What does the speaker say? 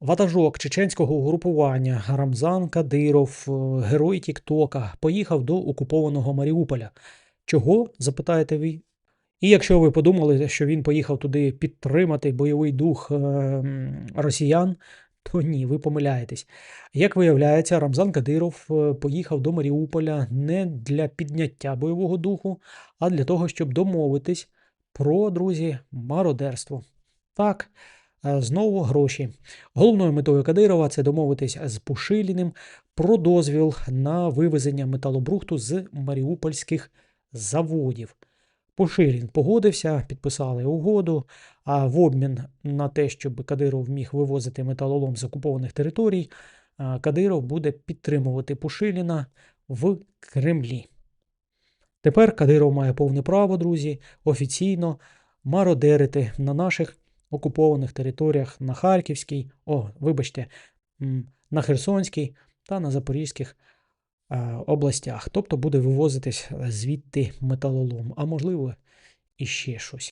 Ватажок чеченського угрупування Рамзан Кадиров, е, герой Тіктока, поїхав до окупованого Маріуполя. Чого? запитаєте ви? І якщо ви подумали, що він поїхав туди підтримати бойовий дух е, росіян, то ні, ви помиляєтесь. Як виявляється, Рамзан Кадиров е, поїхав до Маріуполя не для підняття бойового духу, а для того, щоб домовитись про, друзі, мародерство. Так, знову гроші. Головною метою Кадирова це домовитись з Пушиліним про дозвіл на вивезення металобрухту з маріупольських заводів. Пушилін погодився, підписали угоду, а в обмін на те, щоб Кадиров міг вивозити металолом з окупованих територій, Кадиров буде підтримувати Пушиліна в Кремлі. Тепер Кадиров має повне право, друзі, офіційно мародерити на наших окупованих територіях на Харківській, о, вибачте, на Херсонській та на Запорізьких е, областях. Тобто буде вивозитись звідти металолом, а можливо, і ще щось.